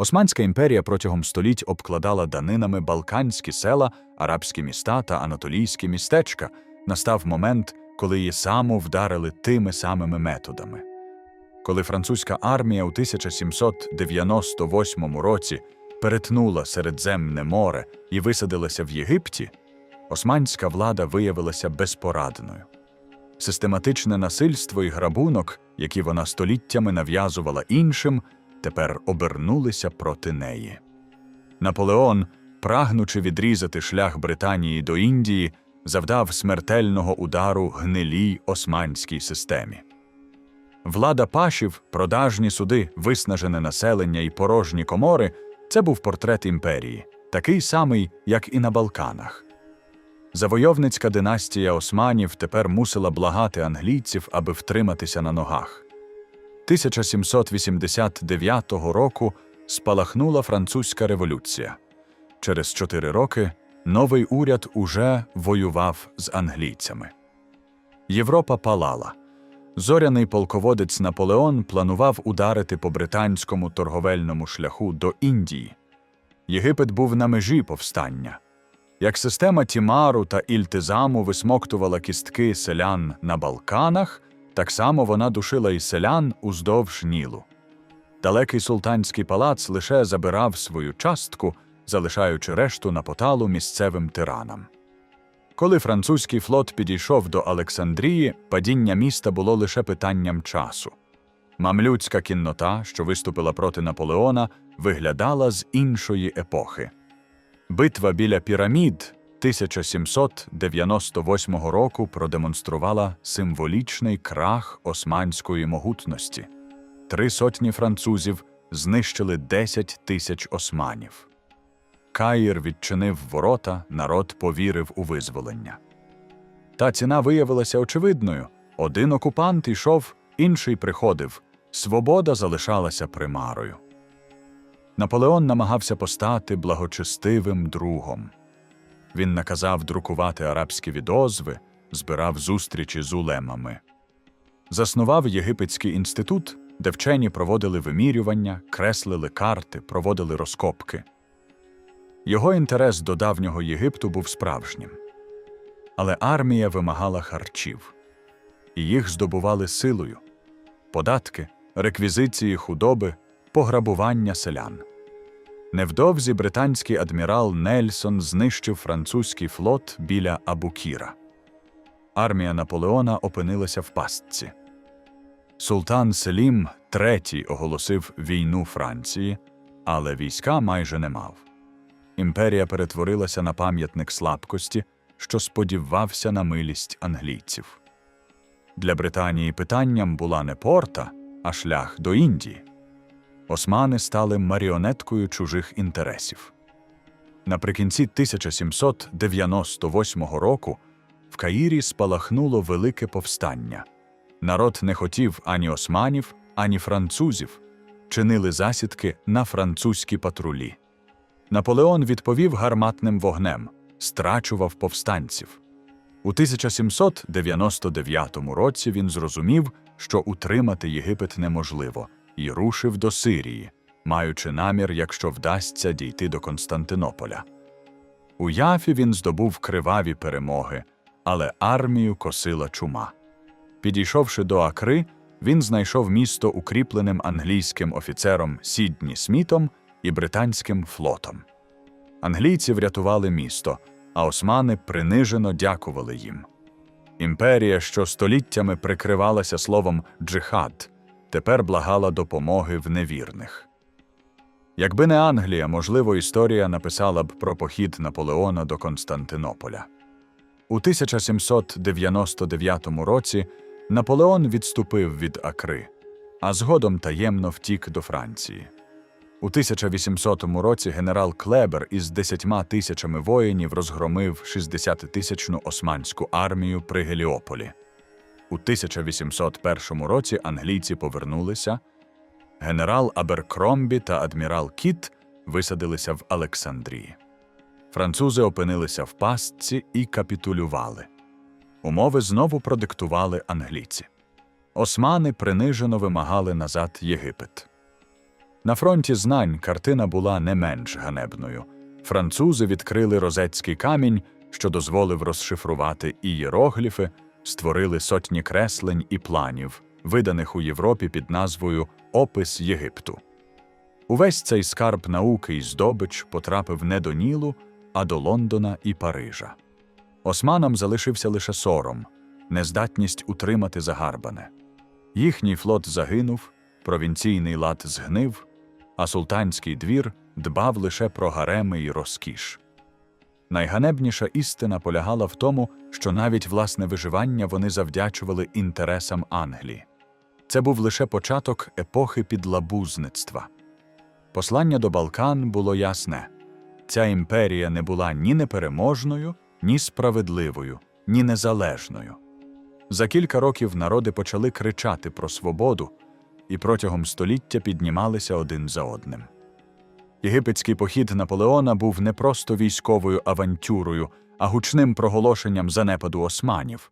Османська імперія протягом століть обкладала данинами балканські села, арабські міста та анатолійські містечка. Настав момент, коли її саму вдарили тими самими методами. Коли французька армія у 1798 році перетнула Середземне море і висадилася в Єгипті, османська влада виявилася безпорадною. Систематичне насильство і грабунок, які вона століттями нав'язувала іншим, тепер обернулися проти неї. Наполеон, прагнучи відрізати шлях Британії до Індії, завдав смертельного удару гнилій османській системі. Влада пашів, продажні суди, виснажене населення і порожні комори це був портрет імперії, такий самий, як і на Балканах. Завойовницька династія османів тепер мусила благати англійців, аби втриматися на ногах. 1789 року спалахнула французька революція. Через чотири роки новий уряд уже воював з англійцями. Європа палала. Зоряний полководець Наполеон планував ударити по британському торговельному шляху до Індії. Єгипет був на межі повстання. Як система Тімару та Ільтизаму висмоктувала кістки селян на Балканах, так само вона душила і селян уздовж Нілу. Далекий султанський палац лише забирав свою частку, залишаючи решту на поталу місцевим тиранам. Коли французький флот підійшов до Олександрії, падіння міста було лише питанням часу. Мамлюцька кіннота, що виступила проти Наполеона, виглядала з іншої епохи. Битва біля пірамід 1798 року продемонструвала символічний крах османської могутності. Три сотні французів знищили 10 тисяч османів. Каїр відчинив ворота, народ повірив у визволення. Та ціна виявилася очевидною один окупант йшов, інший приходив, свобода залишалася примарою. Наполеон намагався постати благочестивим другом. Він наказав друкувати арабські відозви, збирав зустрічі з улемами. Заснував Єгипетський інститут, де вчені проводили вимірювання, креслили карти, проводили розкопки. Його інтерес до давнього Єгипту був справжнім. Але армія вимагала харчів, і їх здобували силою податки, реквізиції худоби, пограбування селян. Невдовзі британський адмірал Нельсон знищив французький флот біля Абукіра. Армія Наполеона опинилася в пастці. Султан Селім III оголосив війну Франції, але війська майже не мав. Імперія перетворилася на пам'ятник слабкості, що сподівався на милість англійців. Для Британії питанням була не порта, а шлях до Індії. Османи стали маріонеткою чужих інтересів. Наприкінці 1798 року в Каїрі спалахнуло велике повстання. Народ не хотів ані османів, ані французів, чинили засідки на французькі патрулі. Наполеон відповів гарматним вогнем, страчував повстанців. У 1799 році він зрозумів, що утримати Єгипет неможливо, і рушив до Сирії, маючи намір, якщо вдасться дійти до Константинополя. У Яфі він здобув криваві перемоги, але армію косила чума. Підійшовши до Акри, він знайшов місто укріпленим англійським офіцером Сідні Смітом і британським флотом. Англійці врятували місто, а османи принижено дякували їм. Імперія, що століттями прикривалася словом джихад, тепер благала допомоги в невірних. Якби не Англія, можливо, історія написала б про похід Наполеона до Константинополя. У 1799 році Наполеон відступив від Акри, а згодом таємно втік до Франції. У 1800 році генерал Клебер із 10 тисячами воїнів розгромив 60-тисячну османську армію при Геліополі. У 1801 році англійці повернулися. Генерал Аберкромбі та адмірал Кіт висадилися в Олександрії. Французи опинилися в пастці і капітулювали. Умови знову продиктували англійці. Османи принижено вимагали назад Єгипет. На фронті знань картина була не менш ганебною. Французи відкрили розетський камінь, що дозволив розшифрувати ієрогліфи, створили сотні креслень і планів, виданих у Європі під назвою Опис Єгипту. Увесь цей скарб науки і здобич потрапив не до Нілу, а до Лондона і Парижа. Османам залишився лише сором, нездатність утримати загарбане. Їхній флот загинув, провінційний лад згнив, а султанський двір дбав лише про гареми й розкіш. Найганебніша істина полягала в тому, що навіть власне виживання вони завдячували інтересам Англії. Це був лише початок епохи підлабузництва. Послання до Балкан було ясне ця імперія не була ні непереможною, ні справедливою, ні незалежною. За кілька років народи почали кричати про свободу і протягом століття піднімалися один за одним. Єгипетський похід Наполеона був не просто військовою авантюрою, а гучним проголошенням занепаду османів.